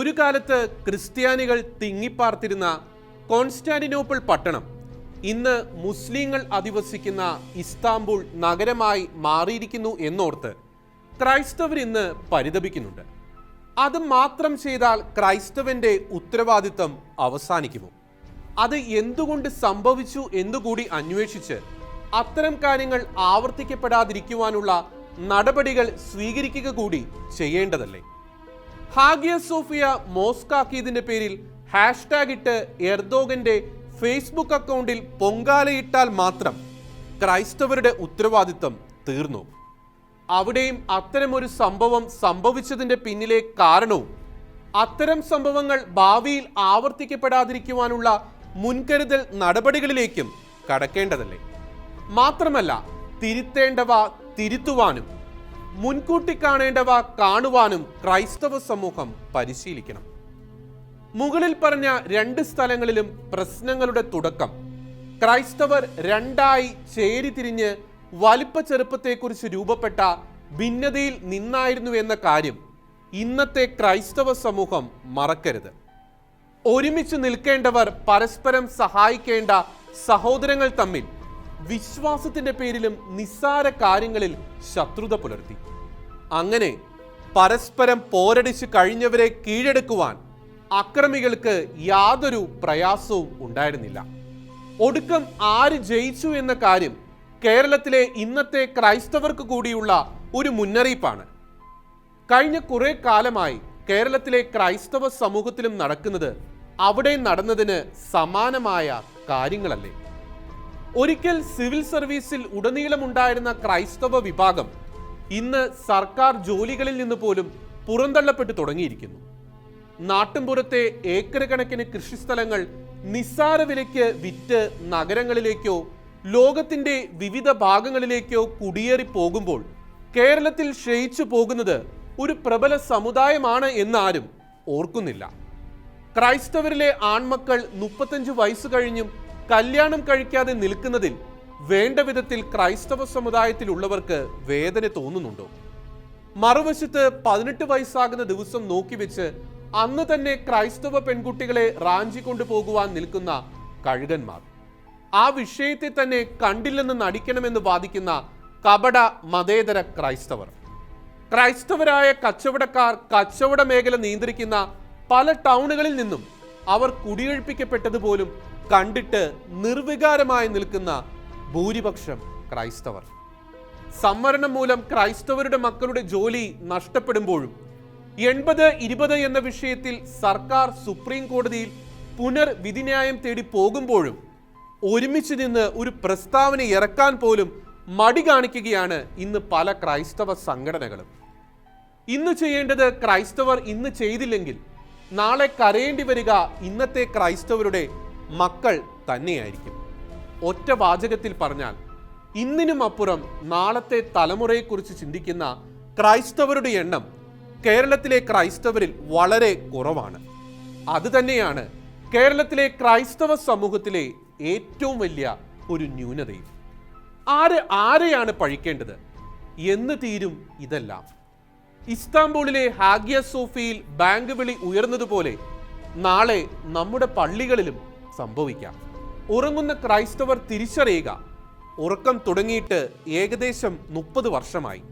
ഒരു കാലത്ത് ക്രിസ്ത്യാനികൾ തിങ്ങിപ്പാർത്തിരുന്ന കോൺസ്റ്റാന്റിനോപ്പിൾ പട്ടണം ഇന്ന് മുസ്ലിങ്ങൾ അധിവസിക്കുന്ന ഇസ്താംബുൾ നഗരമായി മാറിയിരിക്കുന്നു എന്നോർത്ത് ക്രൈസ്തവർ ഇന്ന് പരിതപിക്കുന്നുണ്ട്. അത് മാത്രം ചെയ്താൽ ക്രൈസ്തവന്റെ ഉത്തരവാദിത്തം അവസാനിക്കുമോ? അത് എന്തുകൊണ്ട് സംഭവിച്ചു എന്നുകൂടി അന്വേഷിച്ച് അത്തരം കാര്യങ്ങൾ ആവർത്തിക്കപ്പെടാതിരിക്കുവാനുള്ള നടപടികൾ സ്വീകരിക്കുക കൂടി ചെയ്യേണ്ടതല്ലേ? ഹാഗിയ സോഫിയ മോസ്കാക്കിയതിന്റെ പേരിൽ ഹാഷ്ടാഗ് ഇട്ട് എർദോഗന്റെ ഫേസ്ബുക്ക് അക്കൗണ്ടിൽ പൊങ്കാലയിട്ടാൽ മാത്രം ക്രൈസ്തവരുടെ ഉത്തരവാദിത്തം തീർന്നു. അവിടെയും അത്തരമൊരു സംഭവം സംഭവിച്ചതിന്റെ പിന്നിലെ കാരണവും അത്തരം സംഭവങ്ങൾ ഭാവിയിൽ ആവർത്തിക്കപ്പെടാതിരിക്കുവാനുള്ള മുൻകരുതൽ നടപടികളിലേക്കും കടക്കേണ്ടതല്ലേ? മാത്രമല്ല തിരുത്തേണ്ടവ തിരുത്തുവാനും മുൻകൂട്ടി കാണേണ്ടവ കാണുവാനും ക്രൈസ്തവ സമൂഹം പരിശീലിക്കണം. മുകളിൽ പറഞ്ഞ രണ്ട് സ്ഥലങ്ങളിലും പ്രശ്നങ്ങളുടെ തുടക്കം. ക്രൈസ്തവർ രണ്ടായി ചേരിതിരിഞ്ഞ് വലിപ്പ ചെറുപ്പത്തെക്കുറിച്ച് രൂപപ്പെട്ട ഭിന്നതയിൽ നിന്നായിരുന്നു എന്ന കാര്യം ഇന്നത്തെ ക്രൈസ്തവ സമൂഹം മറക്കരുത്. ഒരുമിച്ച് നിൽക്കേണ്ടവർ പരസ്പരം സഹായിക്കേണ്ട സഹോദരങ്ങൾ തമ്മിൽ വിശ്വാസത്തിന്റെ പേരിലും നിസ്സാര കാര്യങ്ങളിൽ ശത്രുത പുലർത്തി. അങ്ങനെ പരസ്പരം പോരടിച്ച് കഴിഞ്ഞവരെ കീഴടക്കുവാൻ അക്രമികൾക്ക് യാതൊരു പ്രയാസവും ഉണ്ടായിരുന്നില്ല. ഒടുക്കം ആര് ജയിച്ചു എന്ന കാര്യം കേരളത്തിലെ ഇന്നത്തെ ക്രൈസ്തവർക്ക് കൂടിയുള്ള ഒരു മുന്നറിയിപ്പാണ്. കഴിഞ്ഞ കുറെ കാലമായി കേരളത്തിലെ ക്രൈസ്തവ സമൂഹത്തിലും നടക്കുന്നത് അവിടെ നടന്നതിന് സമാനമായ കാര്യങ്ങളല്ലേ? ഒരിക്കൽ സിവിൽ സർവീസിൽ ഉടനീളം ഉണ്ടായിരുന്ന ക്രൈസ്തവ വിഭാഗം ഇന്ന് സർക്കാർ ജോലികളിൽ നിന്ന് പോലും പുറന്തള്ളപ്പെട്ടു തുടങ്ങിയിരിക്കുന്നു. നാട്ടിൻപുറത്തെ ഏക്കർ കണക്കിന് കൃഷിസ്ഥലങ്ങൾ നിസ്സാര വിലയ്ക്ക് വിറ്റ് നഗരങ്ങളിലേക്കോ ലോകത്തിന്റെ വിവിധ ഭാഗങ്ങളിലേക്കോ കുടിയേറി പോകുമ്പോൾ കേരളത്തിൽ ക്ഷയിച്ചു പോകുന്നത് ഒരു പ്രബല സമുദായമാണ് എന്നാരും ഓർക്കുന്നില്ല. ക്രൈസ്തവരിലെ ആൺമക്കൾ മുപ്പത്തഞ്ച് വയസ്സ് കഴിഞ്ഞും കല്യാണം കഴിക്കാതെ നിൽക്കുന്നതിൽ വേണ്ട വിധത്തിൽ ക്രൈസ്തവ സമുദായത്തിലുള്ളവർക്ക് വേദന തോന്നുന്നുണ്ടോ? മറുവശത്ത് പതിനെട്ട് വയസ്സാകുന്ന ദിവസം നോക്കിവെച്ച് അന്ന് തന്നെ ക്രൈസ്തവ പെൺകുട്ടികളെ റാഞ്ചി കൊണ്ടുപോകുവാൻ നിൽക്കുന്ന കഴുകന്മാർ. ആ വിഷയത്തെ തന്നെ കണ്ടില്ലെന്ന് നടിക്കണമെന്ന് വാദിക്കുന്ന കപട മതേതര ക്രൈസ്തവർ. ക്രൈസ്തവരായ കച്ചവടക്കാർ കച്ചവട മേഖല നിയന്ത്രിക്കുന്ന പല ടൗണുകളിൽ നിന്നും അവർ കുടിയൊഴിപ്പിക്കപ്പെട്ടത് പോലും കണ്ടിട്ട് നിർവികാരമായി നിൽക്കുന്ന ഭൂരിപക്ഷം ക്രൈസ്തവർ. സംവരണം മൂലം ക്രൈസ്തവരുടെ മക്കളുടെ ജോലി നഷ്ടപ്പെടുമ്പോഴും എൺപത് ഇരുപത് എന്ന വിഷയത്തിൽ സർക്കാർ സുപ്രീം കോടതിയിൽ പുനർവിധിന്യായം തേടി പോകുമ്പോഴും ഒരുമിച്ച് നിന്ന് ഒരു പ്രസ്താവന ഇറക്കാൻ പോലും മടി കാണിക്കുകയാണ് ഇന്ന് പല ക്രൈസ്തവ സംഘടനകളും. ഇന്ന് ചെയ്യേണ്ടത് ക്രൈസ്തവർ ഇന്ന് ചെയ്തില്ലെങ്കിൽ നാളെ കരയേണ്ടി വരിക ഇന്നത്തെ ക്രൈസ്തവരുടെ മക്കൾ തന്നെയായിരിക്കും. ഒറ്റ വാചകത്തിൽ പറഞ്ഞാൽ ഇന്നിനും അപ്പുറം നാളത്തെ തലമുറയെക്കുറിച്ച് ചിന്തിക്കുന്ന ക്രൈസ്തവരുടെ എണ്ണം കേരളത്തിലെ ക്രൈസ്തവരിൽ വളരെ കുറവാണ്. അതുതന്നെയാണ് കേരളത്തിലെ ക്രൈസ്തവ സമൂഹത്തിലെ ഏറ്റവും വലിയ ഒരു ന്യൂനതയും. ആര് ആരെയാണ് പഴിക്കേണ്ടത്? എന്ന് തീരും ഇതെല്ലാം. ഇസ്താംബൂളിലെ ഹാഗിയ സോഫിയിൽ ബാങ്ക് വിളി ഉയർന്നതുപോലെ നാളെ നമ്മുടെ പള്ളികളിലും സംഭവിക്കാം. ഉറങ്ങുന്ന ക്രൈസ്തവർ തിരിച്ചറിയുക. ഉറക്കം തുടങ്ങിയിട്ട് ഏകദേശം മുപ്പത് വർഷമായി.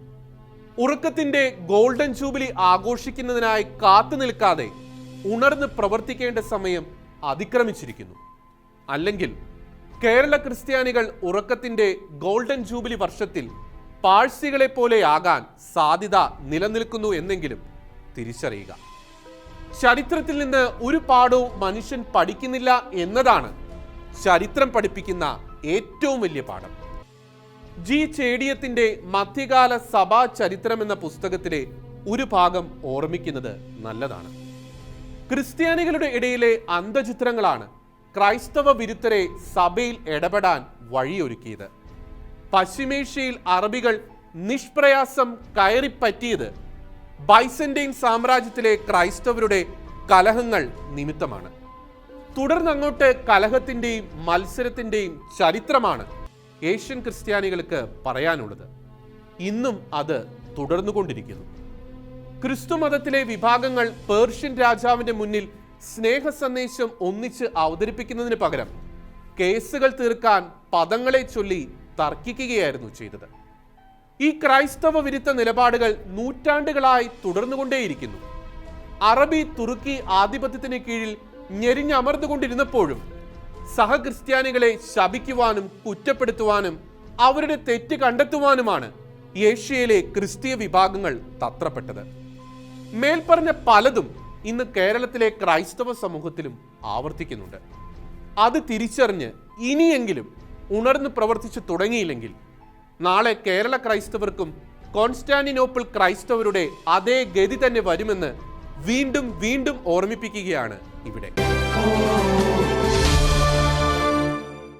ഉറക്കത്തിന്റെ ഗോൾഡൻ ജൂബിലി ആഘോഷിക്കുന്നതിനായി കാത്തു നിൽക്കാതെ ഉണർന്ന് പ്രവർത്തിക്കേണ്ട സമയം അതിക്രമിച്ചിരിക്കുന്നു. അല്ലെങ്കിൽ കേരള ക്രിസ്ത്യാനികൾ ഉറക്കത്തിന്റെ ഗോൾഡൻ ജൂബിലി വർഷത്തിൽ പാഴ്സികളെ പോലെയാകാൻ സാധ്യത നിലനിൽക്കുന്നു എന്നെങ്കിലും തിരിച്ചറിയുക. ചരിത്രത്തിൽ നിന്ന് ഒരു പാഠവും മനുഷ്യൻ പഠിക്കുന്നില്ല എന്നതാണ് ചരിത്രം പഠിപ്പിക്കുന്ന ഏറ്റവും വലിയ പാഠം. ജി. ചേടിയത്തിന്റെ മധ്യകാല സഭാ ചരിത്രം എന്ന പുസ്തകത്തിലെ ഒരു ഭാഗം ഓർമ്മിക്കുന്നത് നല്ലതാണ്. ക്രിസ്ത്യാനികളുടെ ഇടയിലെ അന്ധചിത്രങ്ങളാണ് ക്രൈസ്തവ വിരുദ്ധരെ സഭയിൽ ഇടപെടാൻ വഴിയൊരുക്കിയത്. പശ്ചിമേഷ്യയിൽ അറബികൾ നിഷ്പ്രയാസം കയറിപ്പറ്റിയത് ബൈസന്റൈൻ സാമ്രാജ്യത്തിലെ ക്രൈസ്തവരുടെ കലഹങ്ങൾ നിമിത്തമാണ്. തുടർന്നങ്ങോട്ട് കലഹത്തിന്റെയും മത്സരത്തിന്റെയും ചരിത്രമാണ് ഏഷ്യൻ ക്രിസ്ത്യാനികൾക്ക് പറയാനുള്ളത്. ഇന്നും അത് തുടർന്നുകൊണ്ടിരിക്കുന്നു. ക്രിസ്തു മതത്തിലെ വിഭാഗങ്ങൾ പേർഷ്യൻ രാജാവിന്റെ മുന്നിൽ സ്നേഹ സന്ദേശം ഒന്നിച്ച് അവതരിപ്പിക്കുന്നതിന് പകരം കേസുകൾ തീർക്കാൻ പദങ്ങളെ ചൊല്ലി തർക്കിക്കുകയായിരുന്നു ചെയ്തത്. ഈ ക്രൈസ്തവ വിരുദ്ധ നിലപാടുകൾ നൂറ്റാണ്ടുകളായി തുടർന്നുകൊണ്ടേയിരിക്കുന്നു. അറബി തുർക്കി ആധിപത്യത്തിന് കീഴിൽ ഞെരിഞ്ഞമർന്നുകൊണ്ടിരുന്നപ്പോഴും സഹക്രിസ്ത്യാനികളെ ശപിക്കുവാനും കുറ്റപ്പെടുത്തുവാനും അവരുടെ തെറ്റ് കണ്ടെത്തുവാനുമാണ് ഏഷ്യയിലെ ക്രിസ്തീയ വിഭാഗങ്ങൾ തത്രപ്പെട്ടത്. മേൽപ്പറഞ്ഞ പലതും ഇന്ന് കേരളത്തിലെ ക്രൈസ്തവ സമൂഹത്തിലും ആവർത്തിക്കുന്നുണ്ട്. അത് തിരിച്ചറിഞ്ഞ് ഇനിയെങ്കിലും ഉണർന്ന് പ്രവർത്തിച്ചു തുടങ്ങിയില്ലെങ്കിൽ നാളെ കേരള ക്രൈസ്തവർക്കും കോൺസ്റ്റാന്റിനോപ്പിൾ ക്രൈസ്തവരുടെ അതേ ഗതി തന്നെ വരുമെന്ന് വീണ്ടും വീണ്ടും ഓർമ്മിപ്പിക്കുകയാണ് ഇവിടെ.